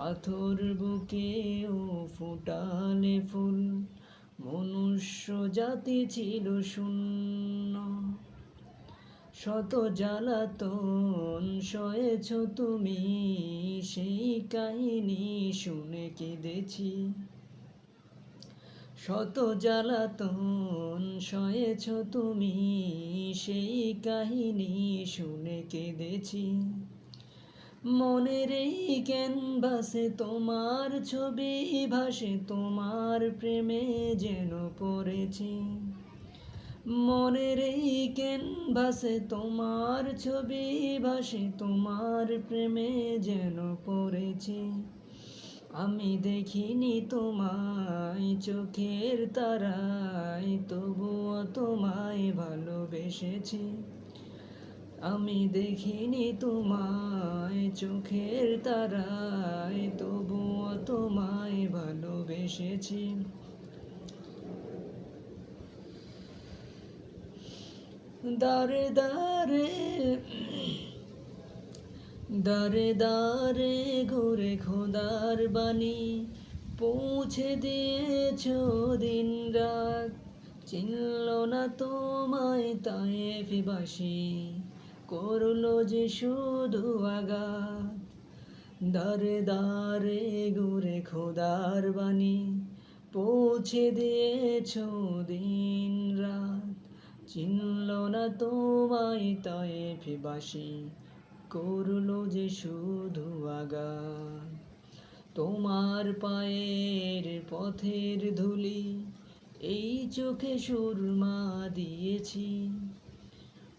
পাথর বুকেও ফুটালে ফুল, মনুষ্য জাতি ছিল শূন্য। শত জ্বালাতন সয়েছ তুমি, সেই কাহিনী শুনে কেঁদেছি। শত জ্বালাতন সয়েছ তুমি, সেই কাহিনী শুনে কেঁদেছি। মনের এই ক্যানভাসে তোমার ছবি ভাসে, তোমার প্রেমে যেন পড়েছি। মনের এই ক্যানভাসে তোমার ছবি ভাসে, তোমার প্রেমে যেন পড়েছি। আমি দেখিনি তোমায় চোখের তারায়, তবুও তোমায় ভালোবেসেছি। আমি দেখিনি তোমায় চোখের তারায়, তবুও তোমায় ভালোবেসেছি। দারে দারে দারে দারে ঘুরে খোদার বাণী পৌঁছে দিয়েছ দিন রাত চিনল না তোমায় তাই ফিবাসী করল যে শুধু আঘাত। দারে দারে ঘুরে খোদার বাণী পৌঁছে দিয়েছ দিন রাত। চিনল না তোমায় তাই ফিবাসী। করল যে শুধু আঘাত। তোমার পায়ের পথের ধুলি এই চোখে সুরমা দিয়েছি।